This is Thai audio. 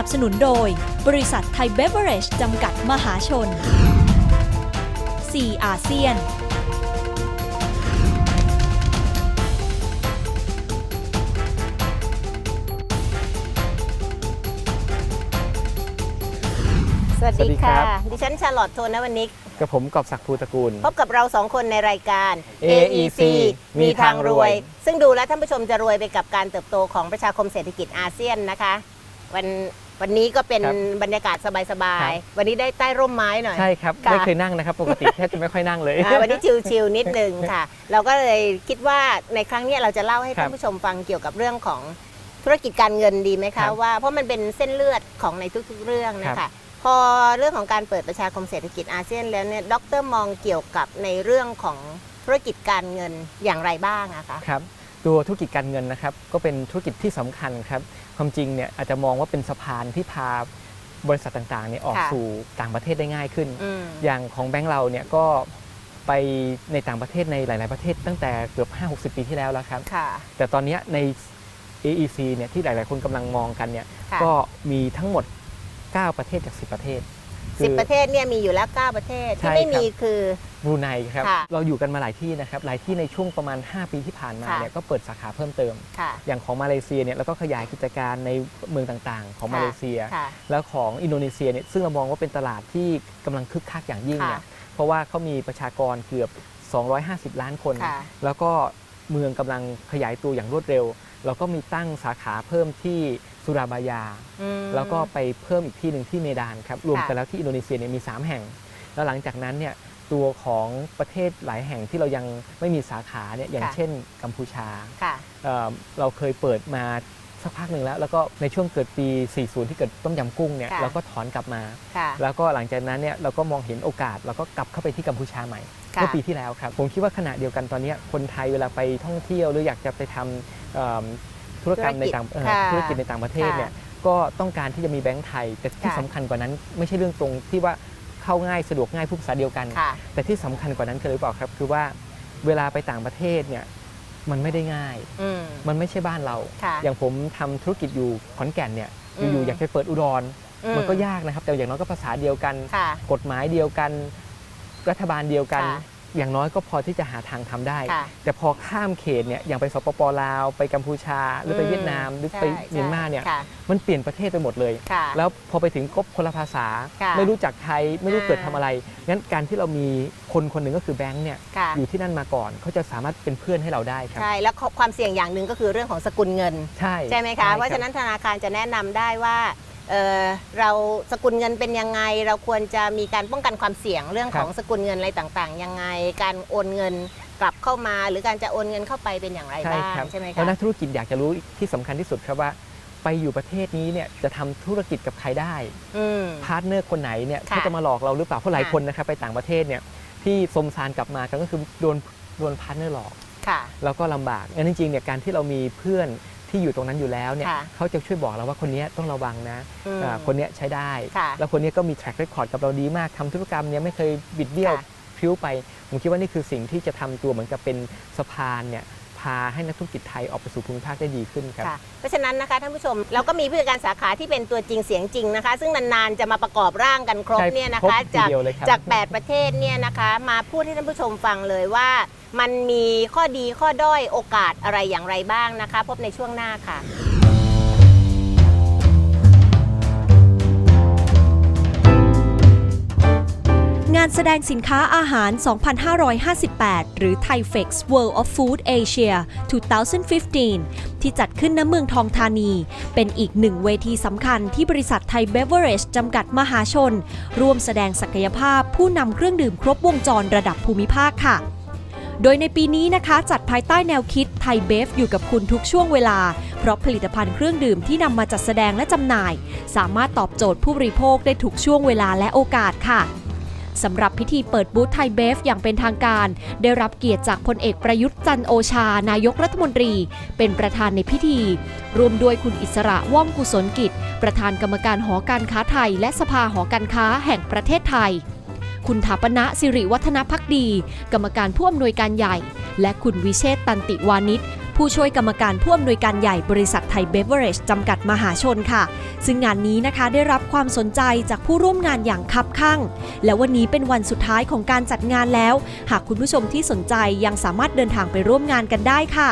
นับสนุนโดย บริษัทไทยเบเวอร์เรจจำกัดมหาชน 4 อาเซียน สวัสสวัดีสดีครัค่ะบดิฉันชาลอตโทนวันนี้ กับผมกอบศักดิ์ภูตระกูล พบกับเราสองคนในรายการ AEC มีทางรวย ซึ่งดูแล้วท่านผู้ชมจะรวยไปกับการเติบโตของประชาคมเศรษฐกิจอาเซียนนะคะ วัน วันนี้ก็เป็นครับบรรยากาศสบาครัยบๆ วันนี้ได้ใต้ร่มไม้หน่อย ใช่ครับค่ะ ไม่เคยนั่งนะครับ ปกติแทบจะไม่ค่อยนั่งเลย อ่าวันนี้ชิลๆนิดนึงค่ะ เราก็เลยคิดว่าในครั้งเนี้ยเราจะเล่าให้ครับท่านผู้ชมฟังเกี่ยวกับเรื่องของธุรกิจการเงินดีไหมครัคะบว่าเพราะมันเป็นเส้นเลือดของในทุกๆเรื่องนะครัคะบ พอเรื่องของการเปิดประชาคมเศรษฐกิจอาเซียนแล้วเนี่ยดรมองเกี่ยวกับในเรื่องของธุรกิจการเงินอย่างไรบ้างอะคะ ครับตัวธุรกิจการเงินนะครับก็เป็นธุรกิจที่สำคัญครับความจริงเนี่ยอาจจะมองว่าเป็นสะพานที่พาบริษัทต่างๆเนี่ยออกค่ะสู่ต่างประเทศได้ง่ายขึ้น อืม อย่างของแบงก์เราเนี่ยก็ไปในต่างประเทศในหลาย ๆ ประเทศตั้งแต่เกือบ5-60ปีที่แล้วแล้วครับ ค่ะ แต่ตอนเนี้ยใน AEC เนี่ยที่หลาย ๆ คนกำลังมองกันเนี่ยค่ะ ก็มีทั้งหมด 9 ประเทศจาก 10 ประเทศสิบคือประเทศเนี่ยมีอยู่แล้ว9ประเทศ ใช่ที่ไม่ครับมีคือ บรูไนครับ ค่ะเราอยู่กันมาหลายที่นะครับ หลายที่ในช่วงประมาณ 5 ปีที่ผ่านมาค่ะ เนี่ยก็เปิดสาขาเพิ่มเติม ค่ะอย่างของมาเลเซียเนี่ยเราก็ขยายกิจการในเมืองต่างๆ ของค่ะมาเลเซีย ค่ะ แล้วของอินโดนีเซียเนี่ยซึ่งเรามองว่าเป็นตลาดที่กำลังคึกคักอย่างยิ่งเนี่ยค่ะเพราะว่าเขามีประชากรเกือบ 250 ล้านคน ค่ะ แล้วก็เมืองกำลังขยายตัวอย่างรวดเร็ว เราก็มีตั้งสาขาเพิ่มที่สุราบายา อืม แล้วก็ไปเพิ่มอีกที่หนึ่งที่เมดานครับรวมค่ะ กันแล้วที่อินโดนีเซียเนี่ยมี 3 แห่ง แล้วหลังจากนั้นเนี่ย ตัวของประเทศหลายแห่งที่เรายังไม่มีสาขาเนี่ยอย่างค่ะเช่นกัมพูชาค่ะ เอ่อเราเคยเปิดมาสักพักหนึ่งแล้ว แล้วก็ในช่วงเกิดปี 40 ที่เกิดต้มยำกุ้งเนี่ยค่ะ เราก็ถอนกลับมา ค่ะ แล้วก็หลังจากนั้นเนี่ยเราก็มองเห็นโอกาสเราก็กลับเข้าไปที่กัมพูชาใหม่ค่ะ เมื่อปีที่แล้วครับ ผมคิดว่าขณะเดียวกันตอนเนี้ยคนไทยเวลาไปท่องเที่ยวหรืออยากจะไปทำเอิ่มธุรกรรมในต่างเอ่อค่ะธุรกิจในต่างประเทศเนี่ยก็ต้องการที่จะมีแบงก์ไทย แต่ที่ค่ะสำคัญกว่านั้นไม่ใช่เรื่องตรงที่ว่า เข้าง่ายสะดวกง่ายพูดภาษาเดียวกัน ค่ะ แต่ที่สำคัญกว่านั้นคืออะไรหรือเปล่าครับ คือว่าเวลาไปต่างประเทศเนี่ยมันไม่ได้ง่าย อืม มันไม่ใช่บ้านเรา ค่ะอย่างผมทำธุรกิจอยู่ขอนแก่นเนี่ยอืม อยู่ๆอยากไปเปิดอุดร มันก็ยากนะครับ แต่อย่างน้อยก็ภาษาเดียวกัน ค่ะ กฎหมายเดียวกัน รัฐบาลเดียวกัน ค่ะ อย่างน้อยก็พอที่จะหาทางทำได้ค่ะแต่พอข้ามเขตเนี่ยอย่างไปสปปลาวไปกัมพูชา หรือไปเวียดนามหรือไปใช่เมียนมาเนี่ยค่ะมันเปลี่ยนประเทศไปหมดเลยค่ะแล้วพอไปถึงก็คนละภาษาค่ะไม่รู้จักไทยไม่รู้อ่าเกิดทำอะไรงั้นการที่เรามี คนคนหนึ่งก็คือแบงค์เนี่ยค่ะ อยู่ที่นั่นมาก่อนเขาจะสามารถเป็นเพื่อนให้เราได้ครับ ใช่ แล้วความเสี่ยงอย่างหนึ่งก็คือเรื่องของสกุลเงิน ใช่ใช่ไหมคะเพราะฉะนั้นธนาคารจะแนะนำได้ว่าเอ่อเราสกุลเงินเป็นยังไง เราควรจะมีการป้องกันความเสี่ยงเรื่องของสกุลเงินอะไรต่างๆ ยังไง การโอนเงินกลับเข้ามา หรือการจะโอนเงินเข้าไปเป็นอย่างไรใช่บ้างครับใช่ไหมแล้วคะ นักธุรกิจอยากจะรู้ที่สำคัญที่สุดครับว่า ไปอยู่ประเทศนี้เนี่ยจะทำธุรกิจกับใครได้ อืม พาร์ทเนอร์คนไหนเนี่ยค่ะเขาจะมาหลอกเราหรือเปล่าเพราะหลายค่ะคนนะครับไปต่างประเทศเนี่ย ที่สมซานกลับมากันก็คือโดนโดนพาร์ทเนอร์หลอกค่ะแล้วก็ลำบากงั้นจริงๆเนี่ยการที่เรามีเพื่อนที่อยู่ตรงนั้นอยู่แล้วเนี่ยค่ะเขาจะช่วยบอกเราว่าคนเนี้ยต้องระวังนะอืมอ่าคนเนี้ยใช้ได้ค่ะแล้วคนเนี้ยก็มี track record กับเราดีมากทำธุรกรรมเนี่ยไม่เคยบิดเบี้ยวค่ะพริ้วไป ผมคิดว่านี่คือสิ่งที่จะทำตัวเหมือนกับเป็นสะพานเนี่ย พาให้นักธุรกิจไทยออกไปสู่ภูมิภาคได้ดีขึ้นครับค่ะเพราะฉะนั้นนะคะท่านผู้ชมเราก็มีผู้จัดการสาขาที่เป็นตัวจริงเสียงจริงนะคะ ซึ่งนานๆจะมาประกอบร่างกันครบใช่เนี่ยนะครบคะทีจากเดียวเลยครับจาก 8 ประเทศเนี่ยนะคะมาพูดให้ท่านผู้ชมฟังเลยว่า มันมีข้อดีข้อด้อยโอกาสอะไรอย่างไรบ้างนะคะ พบในช่วงหน้าค่ะ แสดงสินค้าอาหาร 2,558 หรือ Thaifex World of Food Asia 2015 ที่จัดขึ้นณเมืองทองธานี เป็นอีกหนึ่งเวทีสำคัญที่บริษัทไทยเบเวอร์เรจจำกัดมหาชน ร่วมแสดงศักยภาพผู้นำเครื่องดื่มครบวงจรระดับภูมิภาคค่ะโดยในปีนี้นะคะจัดภายใต้แนวคิดไทยเบฟอยู่กับคุณทุกช่วงเวลา เพราะผลิตภัณฑ์เครื่องดื่มที่นำมาจัดแสดงและจำหน่าย สามารถตอบโจทย์ผู้บริโภคได้ทุกช่วงเวลาและโอกาสค่ะ สำหรับพิธีเปิดบูธไทยเบฟอย่างเป็นทางการ ได้รับเกียรติจากพลเอกประยุทธ์จันโอชา นายกรัฐมนตรี เป็นประธานในพิธี รวมด้วยคุณอิสระว่องกุศลกิจ ประธานกรรมการหอการค้าไทย และสภาหอการค้าแห่งประเทศไทย คุณถาปณะสิริวัฒนพักดี กรรมการผู้อำนวยการใหญ่ และคุณวิเชษตันติวานิช ผู้ช่วยกรรมการผู้อำนวยการใหญ่บริษัทไทยเบเวอร์เรจจำกัดมหาชนค่ะ ซึ่งงานนี้นะคะได้รับความสนใจจากผู้ร่วมงานอย่างคับข้างและวันนี้เป็นวันสุดท้ายของการจัดงานแล้ว หากคุณผู้ชมที่สนใจยังสามารถเดินทางไปร่วมงานกันได้ค่ะ